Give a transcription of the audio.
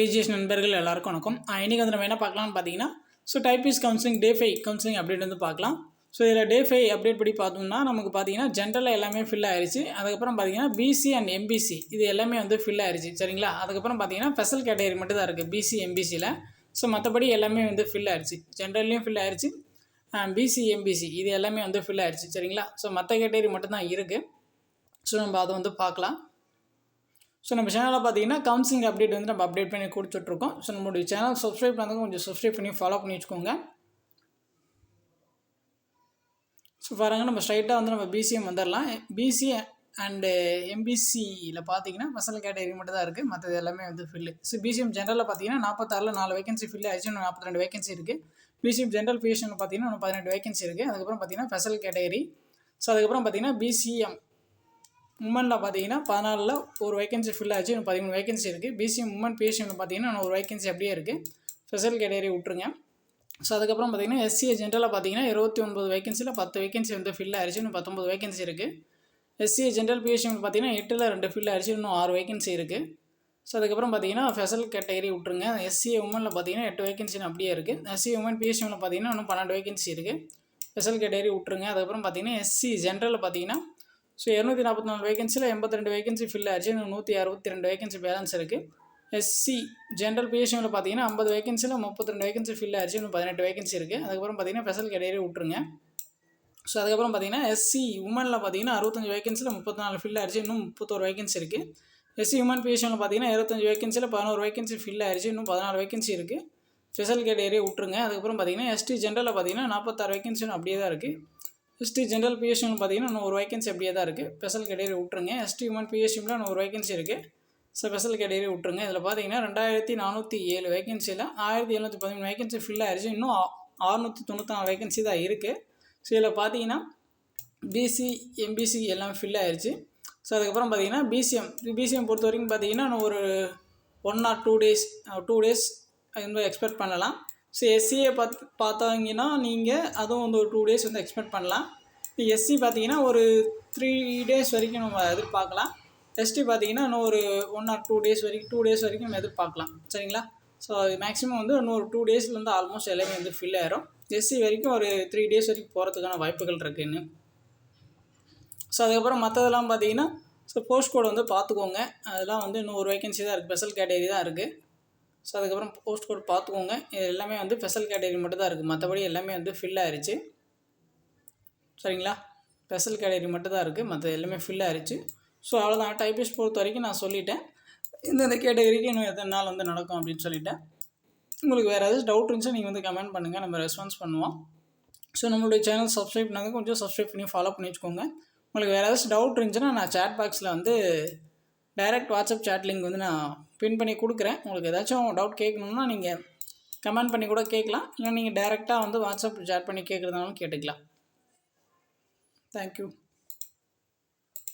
AGS நண்பர்கள் எல்லாருக்கும் வணக்கம். இன்றைக்கி வந்து நம்ம என்ன பார்க்கலாம்னு பார்த்தீங்கன்னா so typists counselling day five counselling update வந்து பார்க்கலாம். ஸோ இதில் டே ஃபைவ் அப்டேட் படி பார்த்தோம்னா நமக்கு பார்த்தீங்கன்னா ஜென்ரலில் எல்லாமே ஃபில் ஆயிடுச்சு அதுக்கப்புறம் பார்த்தீங்கன்னா பிசி அண்ட் எம்பிசி இது எல்லாமே வந்து ஃபில் ஆயிடுச்சு சரிங்களா? அதுக்கப்புறம் பார்த்தீங்கன்னா ஸ்பெஷல் கேட்டகரி மட்டும் தான் இருக்குது பிசி எம்பிசியில் ஸோ மற்றபடி எல்லாமே வந்து ஃபில் ஆயிடுச்சு ஜென்ரல்லையும் ஃபில் ஆயிடுச்சு பிசி எம்பிசி இது எல்லாமே வந்து ஃபில் ஆயிடுச்சு சரிங்களா? ஸோ மற்ற கேட்டகரி மட்டும்தான் இருக்குது ஸோ நம்ம அதை வந்து பார்க்கலாம். ஸோ நம்ம சேனலில் பார்த்தீங்கன்னா கவுன்சிலிங் அப்டேட் வந்து நம்ம அப்டேட் பண்ணி கொடுத்துட்ருக்கோம். ஸோ நம்மளுடைய சேனல் சப்ஸ்கிரைப் பண்ணுறது கொஞ்சம் சப்ஸ்கிரைப் பண்ணி ஃபாலோ பண்ணி வச்சுக்கோங்க. ஸோ பாருங்க நம்ம ஸ்ட்ரைட்டாக வந்து நம்ம பிசிஎம் வந்துடலாம் பிசி அண்டு எம்பிசியில் பார்த்தீங்கன்னா மசாலா கேட்டகரி மட்டும் தான் இருக்குது மற்றது எல்லாமே வந்து ஃபில்லு ஸோ பிசிஎம் ஜென்ரலில் பார்த்தீங்கன்னா நாற்பத்தாறில் நாலு வேகன்சி ஃபில் ஆயிடுச்சு இன்னும் நாற்பத்தி ரெண்டு வேகன்சி இருக்குது பிசிஎம் ஜென்ரல் பிஎஸ்என் பார்த்தீங்கன்னா இன்னும் பதினெட்டு வேகன்சி இருக்குது அதுக்கப்புறம் பார்த்தீங்கன்னா ஸ்பெஷல் கேட்டகரி ஸோ அதுக்கப்புறம் பார்த்தீங்கன்னா பிசிஎம் உமனில் பார்த்தீங்கன்னா பதினாலில் ஒரு வேகன்சி ஃபில் ஆச்சு இன்னும் பதிமூணு வேகன்சி இருக்குது பிசி உமன் பிஎஸ்சியில் பார்த்தீங்கன்னா இன்னும் ஒரு வேகன்சி அப்படியே இருக்குது ஸ்பெஷல் கேட்டகரி விட்ருங்க ஸோ அதுக்கப்புறம் பார்த்தீங்கன்னா எஸ்சி ஜென்ரலாக பார்த்தீங்கன்னா இருபத்தி ஒன்பது வேகன்சியில் பத்து வேகன்சி வந்து ஃபில் ஆயிடுச்சு இன்னும் பத்தொம்பது வேகன்சி இருக்குது எஸ்சி ஜென்ரல் பிஎஸ்எம் பார்த்தீங்கன்னா எட்டில் ரெண்டு ஃபில் ஆயிடுச்சு இன்னும் ஆறு வேகன்சி இருக்குது ஸோ அதுக்கப்புறம் பார்த்தீங்கன்னா ஃபெசல் கேட்டகரி விட்ருங்க எஸ்சி உமனில் பார்த்தீங்கன்னா எட்டு வேகன்சி அப்படியே இருக்குது எஸ்சி உமன் பிஎஸ்எம்ல பார்த்தீங்கன்னா இன்னும் பன்னெண்டு வேகன்சி இருக்குது ஸ்பெஷல் கேட்டகரி விட்ருங்க அதுக்கப்புறம் பார்த்தீங்கன்னா எஸ்சி ஜென்ரலில் பார்த்தீங்கன்னா ஸோ இரநூத்தி நாற்பத்தி நாலு வேகன்சியில் எண்பத்தி ரெண்டு வேகன்சி ஃபில் ஆச்சு. இன்னும் நூற்றி அறுபத்தி ரெண்டு வேகன்சி பேலன்ஸ் இருக்குது எஸ்சி ஜென்ரல் பிஎஸ்சியில் பார்த்தீங்கன்னா ஐம்பது வேகன்சியில் முப்பத்தி ரெண்டு வேகன்சி ஃபில் ஆச்சு. இன்னும் பதினெட்டு வேகன்சி இருக்குது அதுக்கப்புறம் பார்த்தீங்கன்னா ஸ்பெஷல் கேட்டகரி விட்ருங்க ஸோ அதுக்கப்புறம் பார்த்தீங்கன்னா எஸ்சி உமனில் பார்த்தீங்கன்னா அறுபத்தஞ்சு வேகன்சியில் முப்பத்தி நாலு ஃபில் ஆயிடுச்சு இன்னும் முப்பத்தோரு வேகன்சி இருக்குது எஸ்சி உமன் பிஎஸ்சியில் பார்த்தீங்கன்னா இருபத்தஞ்சு வேகன்சியில் பதினோரு வேகன்சி ஃபில் ஆயிடுச்சு இன்னும் பதினாறு வேகன்சி இருக்குது ஸ்பெஷல் கேட்டகரி விட்ருங்க அதுக்கப்புறம் பார்த்தீங்கன்னா எஸ்டி ஜென்ரலில் பார்த்தீங்கன்னா நாற்பத்தாறு வேகன்சி அப்படியே தான் இருக்குது எஸ்டி ஜென்ரல் பிஎஸ்எம்னு பார்த்தீங்கன்னா இன்னும் ஒரு வேகன்சி அப்படியே தான் இருக்குது ஸ்பெஷல் கேட்டகரி விட்ருங்க எஸ்டி உமன் பிஎஸ்எம்ல இன்னும் ஒரு வேகன்சி இருக்குது ஸோ ஸ்பெஷல் கேட்டகரி விட்ருங்க இதில் பார்த்தீங்கன்னா ரெண்டாயிரத்தி நானூற்றி ஏழு வேகன்சியில் ஆயிரத்தி எழுநூற்றி பதிமூணு வேகன்சி ஃபில் ஆயிடுச்சு இன்னும் அறுநூற்றி தொண்ணூற்றாறு வேகன்சி தான் இருக்குது ஸோ இதில் பார்த்தீங்கன்னா பிசி எம்பிசி எல்லாம் ஃபில் ஆயிடுச்சு ஸோ அதுக்கப்புறம் பார்த்தீங்கன்னா பிசிஎம் பிசிஎம் பொறுத்த வரைக்கும் பார்த்தீங்கன்னா ஒரு one or two days two days வந்து எக்ஸ்பெக்ட் பண்ணலாம். ஸோ எஸ்சியை பார்த்து பார்த்தாங்கன்னா நீங்கள் அதுவும் வந்து ஒரு டூ டேஸ் வந்து எக்ஸ்பெக்ட் பண்ணலாம். இப்போ எஸ்சி பார்த்தீங்கன்னா ஒரு த்ரீ டேஸ் வரைக்கும் நம்ம எதிர்பார்க்கலாம். எஸ்டி பார்த்தீங்கன்னா இன்னும் ஒரு ஒன் ஆர் டூ டேஸ் வரைக்கும் டூ டேஸ் வரைக்கும் நம்ம எதிர்பார்க்கலாம். சரிங்களா? ஸோ மேக்ஸிமம் வந்து இன்னும் ஒரு டூ டேஸ்லேருந்து ஆல்மோஸ்ட் எல்லாமே வந்து ஃபில் ஆயிரும். எஸ்சி வரைக்கும் ஒரு த்ரீ டேஸ் வரைக்கும் போகிறதுக்கான வாய்ப்புகள் இருக்குன்னு. ஸோ அதுக்கப்புறம் மற்றதெல்லாம் பார்த்தீங்கன்னா ஸோ போஸ்ட் கோட் வந்து பார்த்துக்கோங்க. அதெல்லாம் வந்து இன்னும் ஒரு வேகன்சி தான் இருக்குது ஸ்பெஷல் கேட்டகரி தான் இருக்குது ஸோ அதுக்கப்புறம் போஸ்ட் கோட் பார்த்துக்கோங்க. இது எல்லாமே வந்து ஸ்பெஷல் கேட்டகரி மட்டும் தான் இருக்குது மற்றபடி எல்லாமே வந்து ஃபில் ஆயிடுச்சு சரிங்களா? ஸ்பெஷல் கேட்டகரி மட்டும் தான் இருக்குது மற்ற எல்லாமே ஃபில் ஆயிடுச்சு ஸோ அவ்வளோதான் டைப்பிஸ்ட் பொறுத்த வரைக்கும் நான் சொல்லிட்டேன். இந்தந்த கேட்டகரிக்கு இன்னும் எத்தனை நாள் வந்து நடக்கும் அப்படின்னு சொல்லிட்டேன். உங்களுக்கு வேறு ஏதாச்சும் டவுட் இருந்துச்சுன்னா நீங்கள் வந்து கமெண்ட் பண்ணுங்கள் நம்ம ரெஸ்பான்ஸ் பண்ணுவோம். ஸோ நம்மளுடைய சேனல் சப்ஸ்கிரைப் பண்ணாங்க கொஞ்சம் சப்ஸ்கிரைப் பண்ணி ஃபாலோ பண்ணி வச்சுக்கோங்க. உங்களுக்கு வேறு ஏதாச்சும் டவுட் இருந்துச்சுன்னா நான் சேட் பாக்ஸில் வந்து டைரக்ட் வாட்ஸ்அப் சேட் லிங்க் வந்து நான் பின் பண்ணி கொடுக்குறேன். உங்களுக்கு ஏதாச்சும் டவுட் கேட்கணுன்னா நீங்கள் கமெண்ட் பண்ணி கூட கேட்கலாம். இல்லை நீங்கள் டேரெக்டாக வந்து வாட்ஸ்அப் சேட் பண்ணி கேட்குறதுனாலும் கேட்டுக்கலாம். தேங்க்யூ